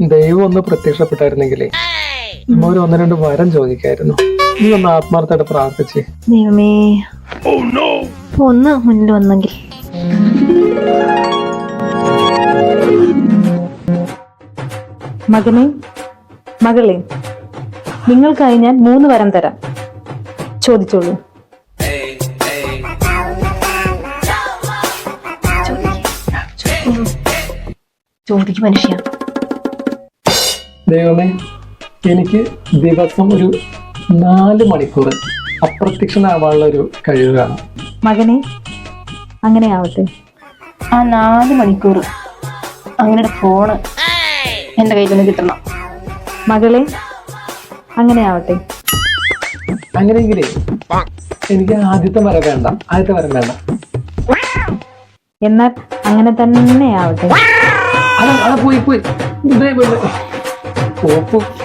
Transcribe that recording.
ദൈവം ഒന്ന് പ്രത്യക്ഷപ്പെട്ടായിരുന്നെങ്കിലേ നമ്മ ഒരു ഒന്ന് രണ്ട് വരം ചോദിക്കായിരുന്നു. നീ ഒന്ന് ആത്മാർത്ഥമായിട്ട് പ്രാർത്ഥിച്ചേ. ദൈവമേ ഒന്ന് മുന്നിൽ വന്നെങ്കിൽ. മകനെ മകളെ നിങ്ങൾക്കായി ഞാൻ മൂന്ന് വരം തരാം. ചോദിച്ചോളൂ. ചോദിക്കും മനുഷ്യ. ദൈവമേ എനിക്ക് ദിവസം ഒരു നാല് മണിക്കൂർ അപ്രത്യക്ഷനാവാനുള്ള ഒരു കഴിവ് കാണും. മകനെ അങ്ങനെ ആവട്ടെ. ആ നാല് മണിക്കൂർ അങ്ങനെ ഫോണ് എന്റെ നിന്ന് കിട്ടണം. മകളെ അങ്ങനെ ആവട്ടെ. അങ്ങനെയെങ്കിലേ എനിക്ക് ആദ്യത്തെ വര വേണ്ട ആദ്യത്തെ വരം വേണ്ട. എന്നാൽ അങ്ങനെ തന്നെ ആവട്ടെ. അല്ല പോയി പോയി. 我不